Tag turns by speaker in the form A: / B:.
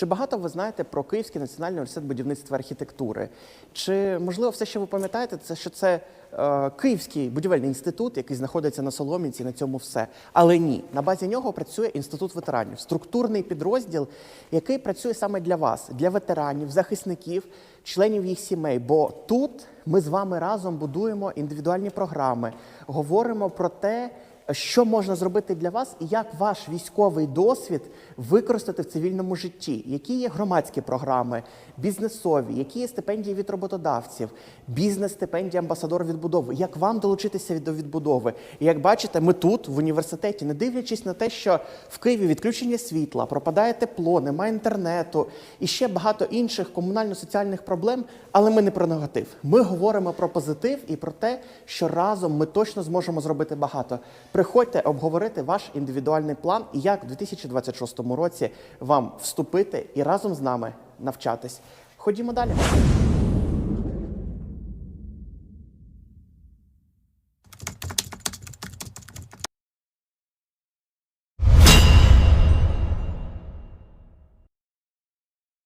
A: Чи багато ви знаєте про Київський національний університет будівництва архітектури? Чи можливо все, що ви пам'ятаєте, це що це е, Київський будівельний інститут, який знаходиться на Соломінці, на цьому все. Але ні, на базі нього працює інститут ветеранів, структурний підрозділ, який працює саме для вас, для ветеранів, захисників, членів їх сімей. Бо тут ми з вами разом будуємо індивідуальні програми, говоримо про те. Що можна зробити для вас, і як ваш військовий досвід використати в цивільному житті? Які є громадські програми, бізнесові, які є стипендії від роботодавців, бізнес-стипендії амбасадор відбудови? Як вам долучитися до відбудови? І як бачите, ми тут, в університеті, не дивлячись на те, що в Києві відключення світла, пропадає тепло, немає інтернету і ще багато інших комунально-соціальних проблем, але ми не про негатив. Ми говоримо про позитив і про те, що разом ми точно зможемо зробити багато. Приходьте обговорити ваш індивідуальний план і як в 2026 році вам вступити і разом з нами навчатись. Ходімо далі.